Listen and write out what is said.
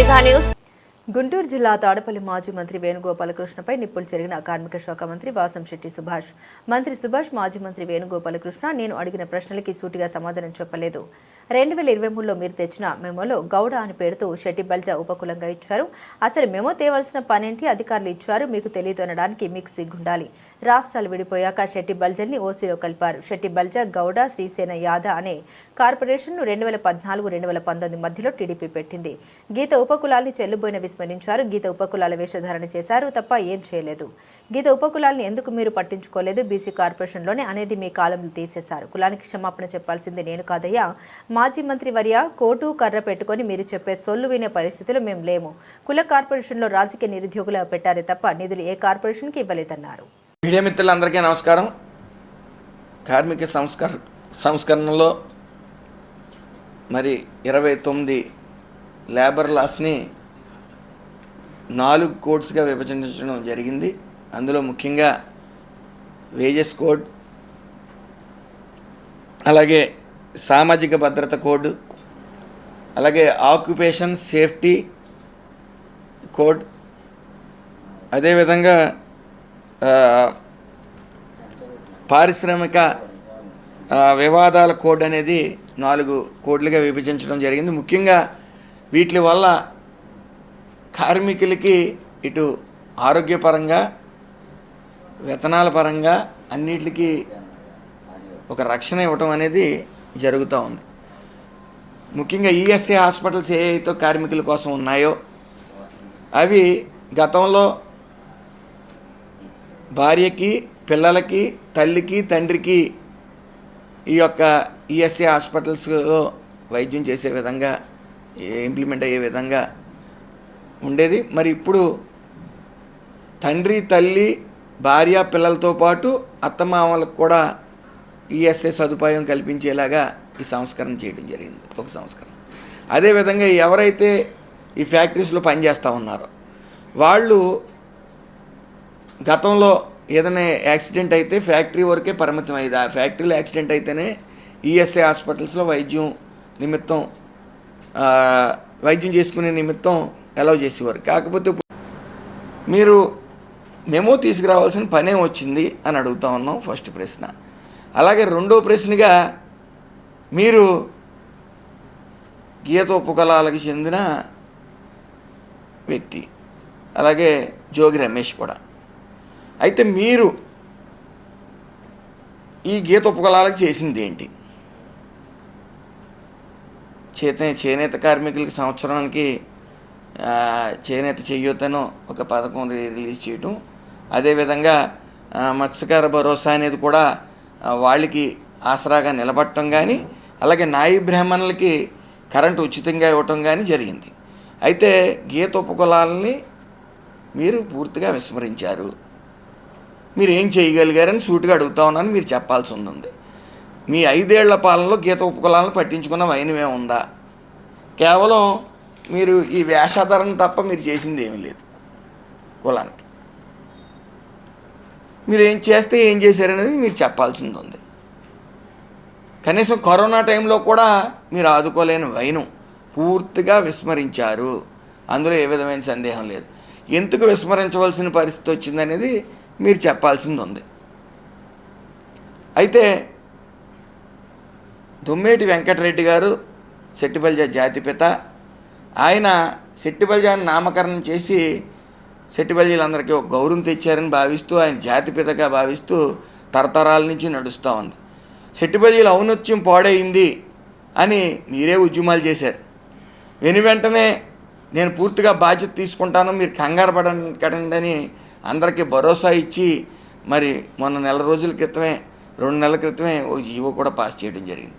Mega news. Guntur జిల్లా తాడపల్లి మాజీ మంత్రి వేణుగోపాలకృష్ణపై నిప్పులు చెరిగిన కార్మిక శాఖ మంత్రి వాసంశెట్టి సుభాష్. మంత్రి సుభాష్ మాజీ మంత్రి వేణుగోపాలకృష్ణ నేను అడిగిన ప్రశ్నలకి సూటిగా సమాధానం చెప్పలేదు. రెండు వేల ఇరవై మూడులో మీరు తెచ్చిన మెమోలో గౌడ అని పేరుతో షెట్టి బల్జా ఉపకులంగా ఇచ్చారు. అసలు మెమో తేవాల్సిన పనేంటి? అధికారులు ఇచ్చారు. మీకు తెలియదు అనడానికి మీకు సిగ్గుండాలి. రాష్ట్రాలు విడిపోయాక షెట్టి బల్జల్ని ఓసీలో కలిపారు. షెట్టి బల్జా గౌడ శ్రీసేన యాద అనే కార్పొరేషన్ను రెండు వేల పద్నాలుగు రెండు వేల పంతొమ్మిది మధ్యలో టీడీపీ పెట్టింది. గీత ఉపకులాల్ని చెల్లుబోయిన విస్మరించారు. గీత ఉపకులాల వేషధారణ చేశారు తప్ప ఏం చేయలేదు. గీత ఉపకులాల్ని ఎందుకు మీరు పట్టించుకోలేదు? బీసీ కార్పొరేషన్లోనే అనేది మీ కాలంలో తీసేశారు. కులానికి క్షమాపణ చెప్పాల్సింది నేను కాదయ్యా. మాజీ మంత్రి వర్య కోటు కర్ర పెట్టుకొని మీరు చెప్పే సొల్లు వినే పరిస్థితిలో మేము లేము. కుల కార్పొరేషన్లో రాజకీయ నిరుద్యోగులు పెట్టారే తప్ప నిధులు ఏ కార్పొరేషన్కి ఇవ్వలేదన్నారు. మీడియా మిత్రులందరికీ నమస్కారం. కార్మిక సంస్కర సంస్కరణలో మరి ఇరవై తొమ్మిది లేబర్ లాస్ని నాలుగు కోడ్స్గా విభజించడం జరిగింది. అందులో ముఖ్యంగా వేజెస్ కోడ్ అలాగే సామాజిక భద్రత కోడ్ అలాగే ఆక్యుపేషన్ సేఫ్టీ కోడ్ అదేవిధంగా పారిశ్రామిక వివాదాల కోడ్ అనేది నాలుగు కోడ్లుగా విభజించడం జరిగింది. ముఖ్యంగా వీటి వల్ల కార్మికులకి ఇటు ఆరోగ్యపరంగా వేతనాల పరంగా అన్నిటికీ ఒక రక్షణ ఇవ్వటం అనేది జరుగుతూ ఉంది. ముఖ్యంగా ఈఎస్ఐ హాస్పిటల్స్ ఏవైతే కార్మికుల కోసం ఉన్నాయో అవి గతంలో భార్యకి పిల్లలకి తల్లికి తండ్రికి ఈ యొక్క ఈఎస్ఐ హాస్పిటల్స్లో వైద్యం చేసే విధంగా ఇంప్లిమెంట్ అయ్యే విధంగా ఉండేది. మరి ఇప్పుడు తండ్రి తల్లి భార్య పిల్లలతో పాటు అత్తమామలకు కూడా ఈఎస్ఐ సదుపాయం కల్పించేలాగా ఈ సంస్కరణ చేయడం జరిగింది ఒక సంస్కరణ. అదేవిధంగా ఎవరైతే ఈ ఫ్యాక్టరీస్లో పనిచేస్తూ ఉన్నారో వాళ్ళు గతంలో ఏదైనా యాక్సిడెంట్ అయితే ఫ్యాక్టరీ వరకే పరిమితం అయ్యేది. ఆ ఫ్యాక్టరీలో యాక్సిడెంట్ అయితేనే ఈఎస్ఐ హాస్పిటల్స్లో వైద్యం నిమిత్తం వైద్యం చేసుకునే నిమిత్తం అలౌ చేసేవారు. కాకపోతే ఇప్పుడు మీరు మెమో తీసుకురావాల్సిన పనే వచ్చింది అని అడుగుతా ఉన్నాం. ఫస్ట్ ప్రశ్న. అలాగే రెండో ప్రశ్నగా మీరు గీత ఉపకళాలకు చెందిన వ్యక్తి అలాగే జోగి రమేష్ కూడా. అయితే మీరు ఈ గీతోపకళాలకు చేసింది ఏంటి? చేత చేనేత కార్మికులకి సంవత్సరానికి చేనేత చేయూతను ఒక పథకం రిలీజ్ చేయటం. అదేవిధంగా మత్స్యకార భరోసా అనేది కూడా వాళ్ళకి ఆసరాగా నిలబడటం కానీ అలాగే నాయి బ్రాహ్మణులకి కరెంటు ఉచితంగా ఇవ్వటం కానీ జరిగింది. అయితే గీత ఉపకులాలని మీరు పూర్తిగా విస్మరించారు. మీరు ఏం చేయగలిగారని సూటిగా అడుగుతా ఉన్నాను మీరు చెప్పాల్సి ఉంది మీ ఐదేళ్ళ పాలనలో గీత ఉపకులాలను పట్టించుకున్న వైనమే ఉందా? కేవలం మీరు ఈ వేషాధారణ తప్ప మీరు చేసింది ఏమీ లేదు కులానికి. మీరు ఏం చేస్తే ఏం చేశారనేది మీరు చెప్పాల్సింది ఉంది. కనీసం కరోనా టైంలో కూడా మీరు ఆదుకోలేని వైను పూర్తిగా విస్మరించారు. అందులో ఏ విధమైన సందేహం లేదు. ఎందుకు విస్మరించవలసిన పరిస్థితి వచ్చిందనేది మీరు చెప్పాల్సింది ఉంది. అయితే దుమ్మేటి వెంకటరెడ్డి గారు శెట్టిబల్జ జాతిపిత ఆయన సెట్టిబల్జాని నామకరణం చేసి సెట్టిపల్లిలందరికీ ఒక గౌరవం తెచ్చారని భావిస్తూ ఆయన జాతిపితగా భావిస్తూ తరతరాల నుంచి నడుస్తూ ఉంది. సెట్టిబల్జీల ఔన్నత్యం పాడైంది అని మీరే ఉద్యమాలు చేశారు. వెను వెంటనే నేను పూర్తిగా బాధ్యత తీసుకుంటాను మీరు కంగారు పడండి అని అందరికీ భరోసా ఇచ్చి మరి మొన్న నెల రోజుల క్రితమే రెండు నెలల క్రితమే ఒక జీవో కూడా పాస్ చేయడం జరిగింది.